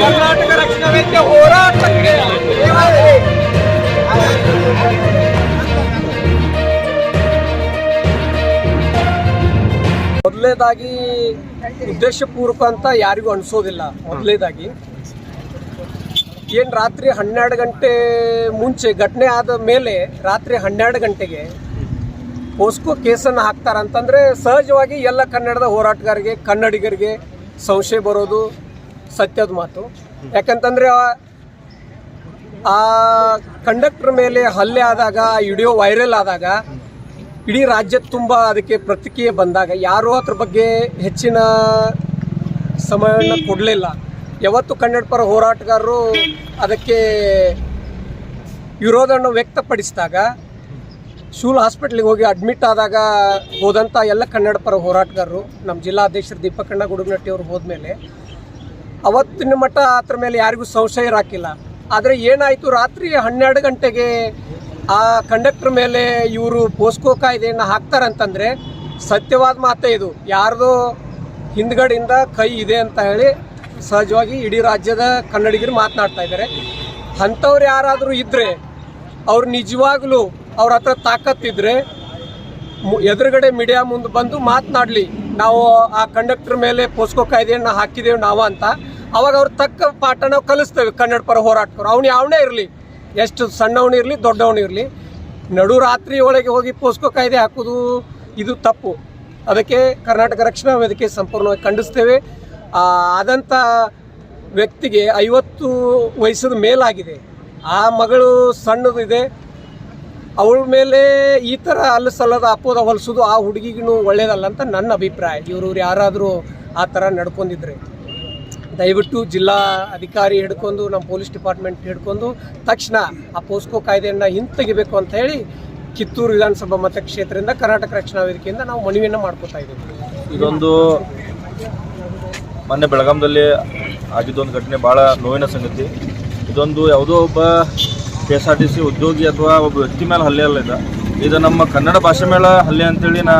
ಕರ್ನಾಟಕ ರಕ್ಷಣಾ ಹೋರಾಟಕ್ಕೆ ಉದ್ದೇಶಪೂರ್ವಕ ಅಂತ ಯಾರಿಗೂ ಅನಿಸೋದಿಲ್ಲ. ಮೊದಲನೇದಾಗಿ ಏನು ರಾತ್ರಿ ಹನ್ನೆರಡು ಗಂಟೆ ಮುಂಚೆ ಘಟನೆ ಆದ ಮೇಲೆ ರಾತ್ರಿ ಹನ್ನೆರಡು ಗಂಟೆಗೆ ಪೋಸ್ಕೋ ಕೇಸನ್ನು ಹಾಕ್ತಾರಂತಂದರೆ ಸಹಜವಾಗಿ ಎಲ್ಲ ಕನ್ನಡದ ಹೋರಾಟಗಾರಿಗೆ, ಕನ್ನಡಿಗರಿಗೆ ಸಂಶಯ ಬರೋದು ಸತ್ಯದ ಮಾತು. ಯಾಕಂತಂದರೆ ಆ- ಕಂಡಕ್ಟರ್ ಮೇಲೆ ಹಲ್ಲೆ ಆದಾಗ, ಆ ವಿಡಿಯೋ ವೈರಲ್ ಆದಾಗ ಇಡೀ ರಾಜ್ಯ ತುಂಬ ಅದಕ್ಕೆ ಪ್ರತಿಕ್ರಿಯೆ ಬಂದಾಗ ಯಾರೂ ಅದ್ರ ಬಗ್ಗೆ ಹೆಚ್ಚಿನ ಸಮಯವನ್ನು ಕೊಡಲಿಲ್ಲ. ಯಾವತ್ತು ಕನ್ನಡ ಪರ ಹೋರಾಟಗಾರರು ಅದಕ್ಕೆ ವಿರೋಧವನ್ನು ವ್ಯಕ್ತಪಡಿಸಿದಾಗ ಶೂಲ್ ಹಾಸ್ಪಿಟ್ಲಿಗೆ ಹೋಗಿ ಅಡ್ಮಿಟ್ ಆದಾಗ ಹೋದಂಥ ಎಲ್ಲ ಕನ್ನಡ ಪರ ಹೋರಾಟಗಾರರು, ನಮ್ಮ ಜಿಲ್ಲಾಧ್ಯಕ್ಷರು ದೀಪಕಣ್ಣ ಗುಡುಗನಟ್ಟಿ ಅವರು ಹೋದ್ಮೇಲೆ ಅವತ್ತಿನ ಮಟ್ಟ ಅದ್ರ ಮೇಲೆ ಯಾರಿಗೂ ಸಂಶಯ ಇರಾಕಿಲ್ಲ. ಆದರೆ ಏನಾಯಿತು? ರಾತ್ರಿ ಹನ್ನೆರಡು ಗಂಟೆಗೆ ಆ ಕಂಡಕ್ಟರ್ ಮೇಲೆ ಇವರು ಪೋಸ್ಕೋ ಕಾಯ್ದೆಯನ್ನು ಹಾಕ್ತಾರಂತಂದರೆ ಸತ್ಯವಾದ ಮಾತೇ ಇದು. ಯಾರ್ದೋ ಹಿಂದ್ಗಡೆಯಿಂದ ಕೈ ಇದೆ ಅಂತ ಹೇಳಿ ಸಹಜವಾಗಿ ಇಡೀ ರಾಜ್ಯದ ಕನ್ನಡಿಗರು ಮಾತನಾಡ್ತಾ ಇದ್ದಾರೆ. ಅಂಥವ್ರು ಯಾರಾದರೂ ಇದ್ದರೆ ಅವ್ರು ನಿಜವಾಗ್ಲೂ ಅವ್ರ ಹತ್ರ ತಾಕತ್ತಿದ್ರೆ ಎದುರುಗಡೆ ಮೀಡಿಯಾ ಮುಂದೆ ಬಂದು ಮಾತನಾಡಲಿ, ನಾವು ಆ ಕಂಡಕ್ಟರ್ ಮೇಲೆ ಪೋಸ್ಕೋ ಕಾಯ್ದೆಯನ್ನು ಹಾಕಿದ್ದೇವೆ ನಾವು ಅಂತ. ಅವಾಗ ಅವ್ರು ತಕ್ಕ ಪಾಠ ನಾವು ಕಲಿಸ್ತೇವೆ ಕನ್ನಡ ಪರ ಹೋರಾಟಕರು ಅವ್ನು ಯಾವನೇ ಇರಲಿ, ಎಷ್ಟು ಸಣ್ಣವನು ಇರಲಿ, ದೊಡ್ಡವನು ಇರಲಿ, ನಡು ರಾತ್ರಿ ಒಳಗೆ ಹೋಗಿ ಪೋಸ್ಕೋ ಕಾಯ್ದೆ ಹಾಕೋದು, ಇದು ತಪ್ಪು. ಅದಕ್ಕೆ ಕರ್ನಾಟಕ ರಕ್ಷಣಾ ವೇದಿಕೆ ಸಂಪೂರ್ಣವಾಗಿ ಖಂಡಿಸ್ತೇವೆ. ಆದಂಥ ವ್ಯಕ್ತಿಗೆ ಐವತ್ತು ವಯಸ್ಸದ ಮೇಲಾಗಿದೆ. ಆ ಮಗಳು ಸಣ್ಣದಿದೆ. ಅವಳ ಮೇಲೆ ಈ ಥರ ಅಲ್ಲಸಲ್ಲದ ಅಪ್ಪದ ಹೊಲಿಸೋದು ಆ ಹುಡುಗಿಗೂ ಒಳ್ಳೇದಲ್ಲ ಅಂತ ನನ್ನ ಅಭಿಪ್ರಾಯ. ಇವರು ಯಾರಾದರೂ ಆ ಥರ ನಡ್ಕೊಂಡಿದ್ರೆ. ದಯವಿಟ್ಟು ಜಿಲ್ಲಾ ಅಧಿಕಾರಿ ಹಿಡ್ಕೊಂಡು, ನಮ್ಮ ಪೊಲೀಸ್ ಡಿಪಾರ್ಟ್ಮೆಂಟ್ ಹಿಡ್ಕೊಂಡು, ತಕ್ಷಣ ಆ ಪೋಸ್ಕೋ ಕಾಯ್ದೆಯನ್ನು ಹಿಂತೆಗಿಬೇಕು ಅಂತ ಹೇಳಿ ಕಿತ್ತೂರು ವಿಧಾನಸಭಾ ಮತಕ್ಷೇತ್ರದಿಂದ ಕರ್ನಾಟಕ ರಕ್ಷಣಾ ವೇದಿಕೆಯಿಂದ ನಾವು ಮನವಿಯನ್ನು ಮಾಡ್ಕೋತಾ ಇದ್ದೀವಿ. ಇದೊಂದು ಮೊನ್ನೆ ಬೆಳಗಾಂದಲ್ಲಿ ಆಗಿದ್ದೊಂದು ಘಟನೆ ಭಾಳ ನೋವಿನ ಸಂಗತಿ. ಇದೊಂದು ಯಾವುದೋ ಒಬ್ಬ K S R T C ಉದ್ಯೋಗಿ ಅಥವಾ ಒಬ್ಬ ವ್ಯಕ್ತಿ ಮೇಲೆ ಹಲ್ಲೆ ಅಲ್ಲ ಇದು. ಇದು ನಮ್ಮ ಕನ್ನಡ ಭಾಷೆ ಮೇಲೆ ಹಲ್ಲೆ ಅಂತೇಳಿ ನಾ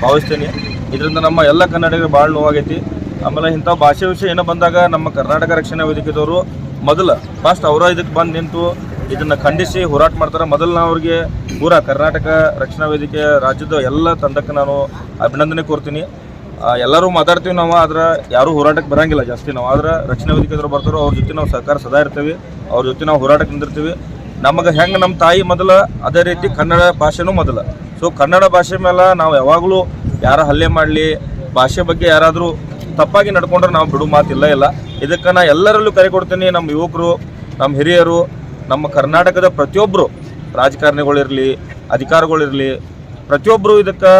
ಭಾವಿಸ್ತೀನಿ. ಇದರಿಂದ ನಮ್ಮ ಎಲ್ಲ ಕನ್ನಡಿಗರು ಭಾಳ ನೋವಾಗೈತಿ. ಆಮೇಲೆ ಇಂಥ ಭಾಷೆ ವಿಷಯ ಏನೋ ಬಂದಾಗ ನಮ್ಮ ಕರ್ನಾಟಕ ರಕ್ಷಣಾ ವೇದಿಕೆದವರು ಮೊದಲು ಫಸ್ಟ್ ಅವರ ಇದಕ್ಕೆ ಬಂದು ನಿಂತು ಇದನ್ನು ಖಂಡಿಸಿ ಹೋರಾಟ ಮಾಡ್ತಾರೆ. ಮೊದಲು ನಾವು ಅವ್ರಿಗೆ ಪೂರಾ ಕರ್ನಾಟಕ ರಕ್ಷಣಾ ವೇದಿಕೆ ರಾಜ್ಯದ ಎಲ್ಲ ತಂಡಕ್ಕೆ ನಾನು ಅಭಿನಂದನೆ ಕೋರ್ತೀನಿ. ಎಲ್ಲರೂ ಮಾತಾಡ್ತೀವಿ ನಾವು, ಆದ್ರೆ ಯಾರೂ ಹೋರಾಟಕ್ಕೆ ಬರಂಗಿಲ್ಲ ಜಾಸ್ತಿ ನಾವು. ಆದ್ರೆ ರಕ್ಷಣಾ ವೇದಿಕೆದ್ರು ಬರ್ತಾರೋ, ಅವ್ರ ಜೊತೆ ನಾವು ಸಹಕಾರ ಸದಾ ಇರ್ತೀವಿ. ಅವ್ರ ಜೊತೆ ನಾವು ಹೋರಾಟಕ್ಕೆ ನಿಂದಿರ್ತೀವಿ ನಮಗೆ ಹೆಂಗೆ ನಮ್ಮ ತಾಯಿ ಮೊದಲ, ಅದೇ ರೀತಿ ಕನ್ನಡ ಭಾಷೆನೂ ಮೊದಲ. ಸೊ ಕನ್ನಡ ಭಾಷೆ ಮೇಲೆ ನಾವು ಯಾವಾಗಲೂ ಯಾರ ಹಲ್ಲೆ ಮಾಡಲಿ, ಭಾಷೆ ಬಗ್ಗೆ ಯಾರಾದರೂ ತಪ್ಪಾಗಿ ನಡ್ಕೊಂಡ್ರೆ ನಾವು ಬಿಡು ಮಾತಿಲ್ಲ ಇಲ್ಲ ಇದಕ್ಕೆ ನಾ ಎಲ್ಲರಲ್ಲೂ ಕರೆ ಕೊಡ್ತೀನಿ, ನಮ್ಮ ಯುವಕರು, ನಮ್ಮ ಹಿರಿಯರು, ನಮ್ಮ ಕರ್ನಾಟಕದ ಪ್ರತಿಯೊಬ್ಬರು ರಾಜಕಾರಣಿಗಳಿರಲಿ, ಅಧಿಕಾರಿಗಳಿರಲಿ ಪ್ರತಿಯೊಬ್ಬರು ಇದಕ್ಕೆ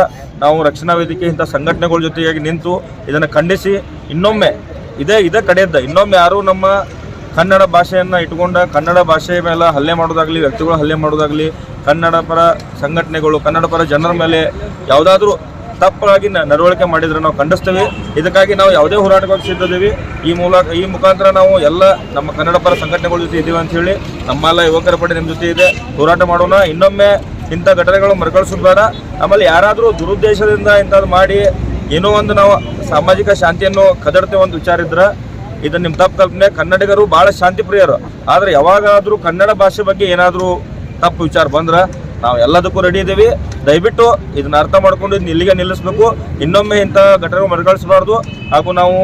ನಾವು ರಕ್ಷಣಾ ವೇದಿಕೆ ಇಂಥ ಸಂಘಟನೆಗಳ ಜೊತೆಯಾಗಿ ನಿಂತು ಇದನ್ನು ಖಂಡಿಸಿ ಇನ್ನೊಮ್ಮೆ ಇದೇ ಇದೇ ಕಡೆಯದ್ದ ಇನ್ನೊಮ್ಮೆ ಯಾರೂ ನಮ್ಮ ಕನ್ನಡ ಭಾಷೆಯನ್ನು ಇಟ್ಕೊಂಡ ಕನ್ನಡ ಭಾಷೆ ಮೇಲೆ ಹಲ್ಲೆ ಮಾಡೋದಾಗಲಿ, ವ್ಯಕ್ತಿಗಳು ಹಲ್ಲೆ ಮಾಡೋದಾಗಲಿ, ಕನ್ನಡ ಪರ ಸಂಘಟನೆಗಳು, ಕನ್ನಡ ಪರ ಜನರ ಮೇಲೆ ಯಾವುದಾದ್ರೂ ತಪ್ಪಾಗಿ ನಡವಳಿಕೆ ಮಾಡಿದರೆ ನಾವು ಖಂಡಿಸ್ತೇವೆ. ಇದಕ್ಕಾಗಿ ನಾವು ಯಾವುದೇ ಹೋರಾಟಕ್ಕೆ ಸಿದ್ಧದೇವಿ ಈ ಮೂಲಕ, ಈ ಮುಖಾಂತರ ನಾವು ಎಲ್ಲ ನಮ್ಮ ಕನ್ನಡ ಪರ ಸಂಘಟನೆಗಳ ಜೊತೆ ಇದ್ದೀವಿ ಅಂತ ಹೇಳಿ ನಮ್ಮೆಲ್ಲ ಯುವಕರ ಪಡೆ ನಿಮ್ಮ ಜೊತೆ ಇದೆ. ಹೋರಾಟ ಮಾಡೋಣ. ಇನ್ನೊಮ್ಮೆ ಇಂಥ ಘಟನೆಗಳು ಮರುಕಳಿಸಬಾರ ಆಮೇಲೆ ಯಾರಾದರೂ ದುರುದ್ದೇಶದಿಂದ ಇಂಥದ್ದು ಮಾಡಿ ಏನೋ ಒಂದು ನಾವು ಸಾಮಾಜಿಕ ಶಾಂತಿಯನ್ನು ಕದಡ್ತೇವೆ ಒಂದು ವಿಚಾರ ಇದ್ರೆ ಇದು ನಿಮ್ಮ ತಪ್ಪು ಕಲ್ಪನೆ. ಕನ್ನಡಿಗರು ಭಾಳ ಶಾಂತಿ ಪ್ರಿಯರು ಆದರೆ ಯಾವಾಗಾದರೂ ಕನ್ನಡ ಭಾಷೆ ಬಗ್ಗೆ ಏನಾದರೂ ತಪ್ಪು ವಿಚಾರ ಬಂದ್ರೆ ನಾವು ಎಲ್ಲದಕ್ಕೂ ರೆಡಿ ಇದ್ದೀವಿ ದಯವಿಟ್ಟು ಇದನ್ನ ಅರ್ಥ ಮಾಡ್ಕೊಂಡು ಇಲ್ಲಿಗೆ ನಿಲ್ಲಿಸಬೇಕು. ಇನ್ನೊಮ್ಮೆ ಇಂಥ ಘಟನೆ ಮರುಕಳಿಸಬಾರ್ದು. ಹಾಗೂ ನಾವು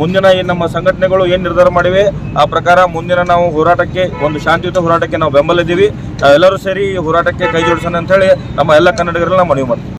ಮುಂದಿನ ಈ ನಮ್ಮ ಸಂಘಟನೆಗಳು ಏನು ನಿರ್ಧಾರ ಮಾಡಿವೆ, ಆ ಪ್ರಕಾರ ಮುಂದಿನ ನಾವು ಹೋರಾಟಕ್ಕೆ, ಒಂದು ಶಾಂತಿಯುತ ಹೋರಾಟಕ್ಕೆ ನಾವು ಬೆಂಬಲ ಇದ್ದೀವಿ ನಾವೆಲ್ಲರೂ ಸೇರಿ ಹೋರಾಟಕ್ಕೆ ಕೈ ಜೋಡಿಸೋಣ ಅಂತ ಹೇಳಿ ನಮ್ಮ ಎಲ್ಲ ಕನ್ನಡಿಗರನ್ನ ನಾವು ಮನವಿ ಮಾಡ್ತೀವಿ.